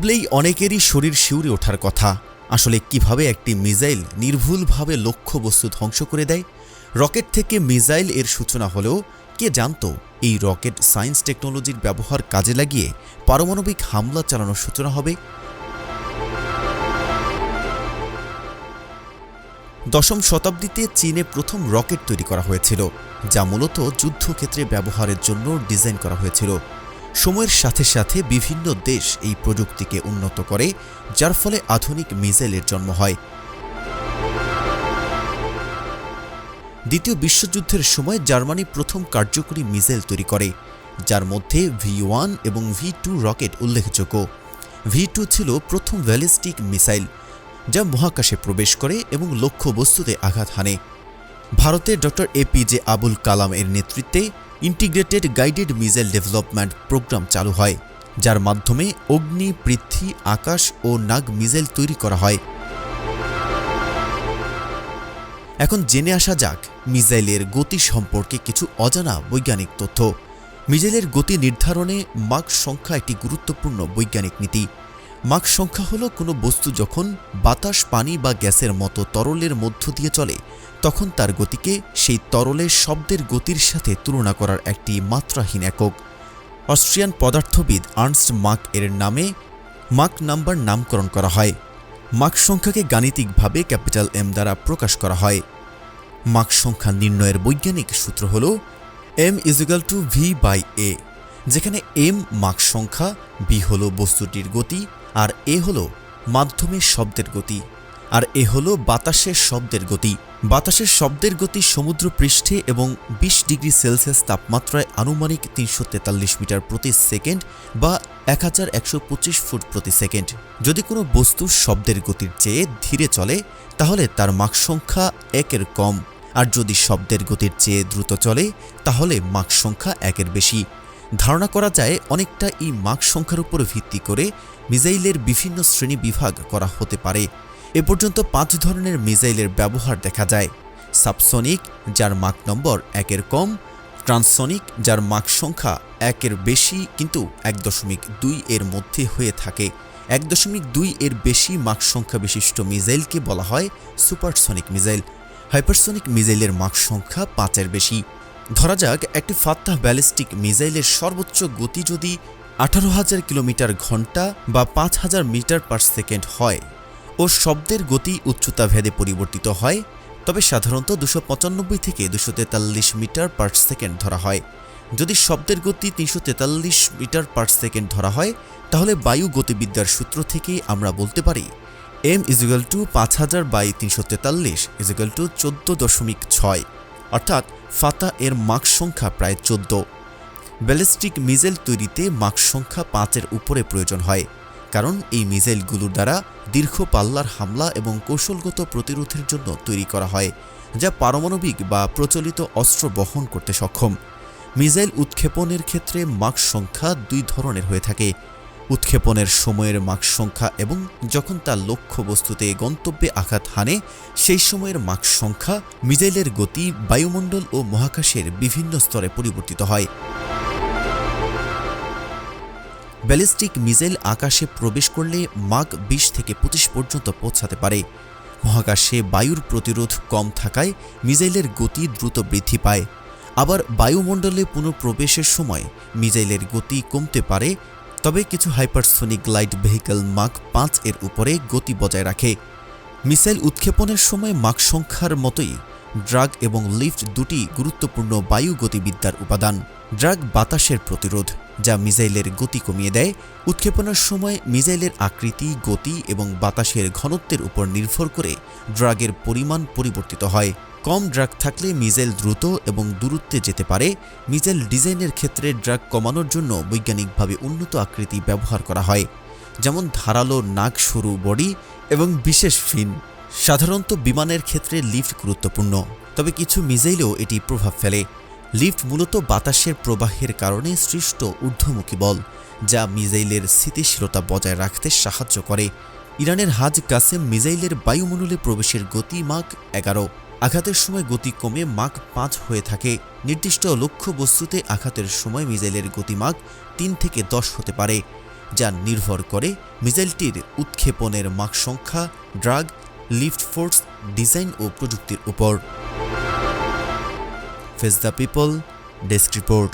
ভাবলেই অনেকেরই শরীর শিউরে ওঠার কথা। আসলে কীভাবে একটি মিসাইল নির্ভুলভাবে লক্ষ্যবস্তু ধ্বংস করে দেয়? রকেট থেকে মিসাইল এর সূচনা হলেও কে জানতো এই রকেট সায়েন্স টেকনোলজির ব্যবহার কাজে লাগিয়ে পারমাণবিক হামলা চালানোর সূচনা হবে? দশম শতাব্দীতে চীনে প্রথম রকেট তৈরি করা হয়েছিল, যা মূলত যুদ্ধক্ষেত্রে ব্যবহারের জন্য ডিজাইন করা হয়েছিল। সময়ের সাথে সাথে বিভিন্ন দেশ এই প্রযুক্তিকে উন্নত করে, যার ফলে আধুনিক মিসাইলের জন্ম হয়। দ্বিতীয় বিশ্বযুদ্ধের সময় জার্মানি প্রথম কার্যকরী মিসাইল তৈরি করে, যার মধ্যে ভি ওয়ান এবং ভি টু রকেট উল্লেখযোগ্য। ভি টু ছিল প্রথম ব্যালিস্টিক মিসাইল, যা মহাকাশে প্রবেশ করে এবং লক্ষ্যবস্তুতে আঘাত হানে। ভারতের ডক্টর এপিজে আবুল কালাম এর নেতৃত্বে integrated guided missile development programme চালু হয়, যার মাধ্যমে অগ্নি, পৃথ্বী, আকাশ ও নাগ মিসাইল তৈরি করা হয়। এখন জেনে আসা যাক মিসাইলের গতি সম্পর্কে কিছু অজানা বৈজ্ঞানিক তথ্য। মিসাইলের গতি নির্ধারণে মাক সংখ্যা একটি গুরুত্বপূর্ণ বৈজ্ঞানিক নীতি। মাক সংখ্যা হল কোনো বস্তু যখন বাতাস, পানি বা গ্যাসের মতো তরলের মধ্য দিয়ে চলে, তখন তার গতিকে সেই তরলের শব্দের গতির সাথে তুলনা করার একটি মাত্রাহীন একক। অস্ট্রিয়ান পদার্থবিদ আর্নস্ট মাক এর নামে মাক নাম্বার নামকরণ করা হয়। মাক সংখ্যাকে গাণিতিকভাবে ক্যাপিটাল এম দ্বারা প্রকাশ করা হয়। মাক সংখ্যা নির্ণয়ের বৈজ্ঞানিক সূত্র হল M equal to V by A, যেখানে এম মাক সংখ্যা, বি হল বস্তুটির গতি আর এ হল মাধ্যমের শব্দের গতি, আর এ হল বাতাসের শব্দের গতি। বাতাসের শব্দের গতি সমুদ্র পৃষ্ঠে এবং ২০ ডিগ্রি সেলসিয়াস তাপমাত্রায় আনুমানিক তিনশো তেতাল্লিশ মিটার প্রতি সেকেন্ড বা এক হাজার একশো পঁচিশ ফুট প্রতি সেকেন্ড। যদি কোনো বস্তু শব্দের গতির চেয়ে ধীরে চলে, তাহলে তার মাক সংখ্যা একের কম। আর যদি শব্দের গতির চেয়ে দ্রুত চলে, তাহলে মাক সংখ্যা একের বেশি। ধারণা করা যায় অনেকটা এই মাক সংখ্যার উপর ভিত্তি করে মিজাইলের বিভিন্ন শ্রেণি বিভাগ করা হতে পারে। এ পর্যন্ত পাঁচ ধরনের মিজাইলের ব্যবহার দেখা যায়। সাবসনিক, যার মাক নম্বর একের কম ট্রান্সনিক যার মাক সংখ্যা একের বেশি, কিন্তু এক দশমিক দুই এর মধ্যে হয়ে থাকে। এক দশমিক দুই এর বেশি মাক সংখ্যা বিশিষ্ট মিজাইলকে বলা হয় সুপারসনিক মিজাইল। হাইপারসনিক মিজাইলের মাক সংখ্যা পাঁচের বেশি। ধরা যাক, একটি ফাত্তাহ ব্যালিস্টিক মিসাইলের সর্বোচ্চ গতি যদি আঠারো হাজার কিলোমিটার ঘণ্টা বা পাঁচ হাজার মিটার পার সেকেন্ড হয় ও শব্দের গতি উচ্চতা ভেদে পরিবর্তিত হয়, তবে সাধারণত দুশো পঁচানব্বই থেকে দুশো তেতাল্লিশ মিটার পার সেকেন্ড ধরা হয়। যদি শব্দের গতি তিনশো তেতাল্লিশ মিটার পার সেকেন্ড ধরা হয়, তাহলে বায়ু গতিবিদ্যার সূত্র থেকে আমরা বলতে পারি, এম ইজিক্যাল টু পাঁচ হাজার বাই তিনশো তেতাল্লিশ ইজুগাল টু চোদ্দ দশমিক ছয়। অর্থাৎ ফাতা এর মাক সংখ্যা প্রায় চোদ্দ। ব্যালিস্টিক মিসাইল তৈরিতে মাক সংখ্যা পাঁচের উপরে প্রয়োজন হয়, কারণ এই মিসাইলগুলোর দ্বারা দীর্ঘ পাল্লার হামলা এবং কৌশলগত প্রতিরোধের জন্য তৈরি করা হয়, যা পারমাণবিক বা প্রচলিত অস্ত্র বহন করতে সক্ষম। মিসাইল উৎক্ষেপণের ক্ষেত্রে মাক সংখ্যা দুই ধরনের হয়ে থাকে উৎক্ষেপণের সময়ের মাক সংখ্যা এবং যখন তা লক্ষ্যবস্তুতে গন্তব্যে আঘাত হানে, সেই সময়ের মাক সংখ্যা মিজাইলের গতি, বায়ুমণ্ডল ও মহাকাশের বিভিন্ন স্তরে পরিবর্তিত হয়। ব্যালিস্টিক মিজাইল আকাশে প্রবেশ করলে মাগ বিশ থেকে পঁচিশ পর্যন্ত পৌঁছাতে পারে। মহাকাশে বায়ুর প্রতিরোধ কম থাকায় মিজাইলের গতি দ্রুত বৃদ্ধি পায়। আবার বায়ুমণ্ডলে পুনঃপ্রবেশের সময় মিজাইলের গতি কমতে পারে তবে কিছু হাইপারসোনিক লাইট ভেহিকল মাক পাঁচ এর উপরে গতি বজায় রাখে। মিসাইল উৎক্ষেপণের সময় মাক সংখ্যার মতোই ড্রাগ এবং লিফট দুটি গুরুত্বপূর্ণ বায়ু গতিবিদ্যার উপাদান, ড্রাগ বাতাসের প্রতিরোধ, যা মিসাইলের গতি কমিয়ে দেয়। উৎক্ষেপণের সময় মিসাইলের আকৃতি, গতি এবং বাতাসের ঘনত্বের উপর নির্ভর করে ড্রাগের পরিমাণ পরিবর্তিত হয়। কম ড্রাগ থাকলে মিসাইল দ্রুত এবং দূরত্বে যেতে পারে। মিসাইল ডিজাইনের ক্ষেত্রে ড্রাগ কমানোর জন্য বৈজ্ঞানিকভাবে উন্নত আকৃতি ব্যবহার করা হয়, যেমন ধারালো নাক সরু বডি এবং বিশেষ ফিন। সাধারণত বিমানের ক্ষেত্রে লিফট গুরুত্বপূর্ণ, তবে কিছু মিসাইলেও এটি প্রভাব ফেলে। লিফট মূলত বাতাসের প্রবাহের কারণে সৃষ্ট ঊর্ধ্বমুখী বল, যা মিজাইলের স্থিতিশীলতা বজায় রাখতে সাহায্য করে। ইরানের হাজ কাসেম মিজাইলের বায়ুমণ্ডলে প্রবেশের গতি মাক এগারো। আঘাতের সময় গতি কমে মাক পাঁচ হয়ে থাকে। নির্দিষ্ট লক্ষ্য বস্তুতে আঘাতের সময় মিসাইলের গতিমাগ তিন থেকে দশ হতে পারে, যা নির্ভর করে মিজাইলটির উৎক্ষেপণের মাক সংখ্যা, ড্রাগ, লিফট ফোর্স, ডিজাইন ও প্রযুক্তির উপর। Face the people, desk report.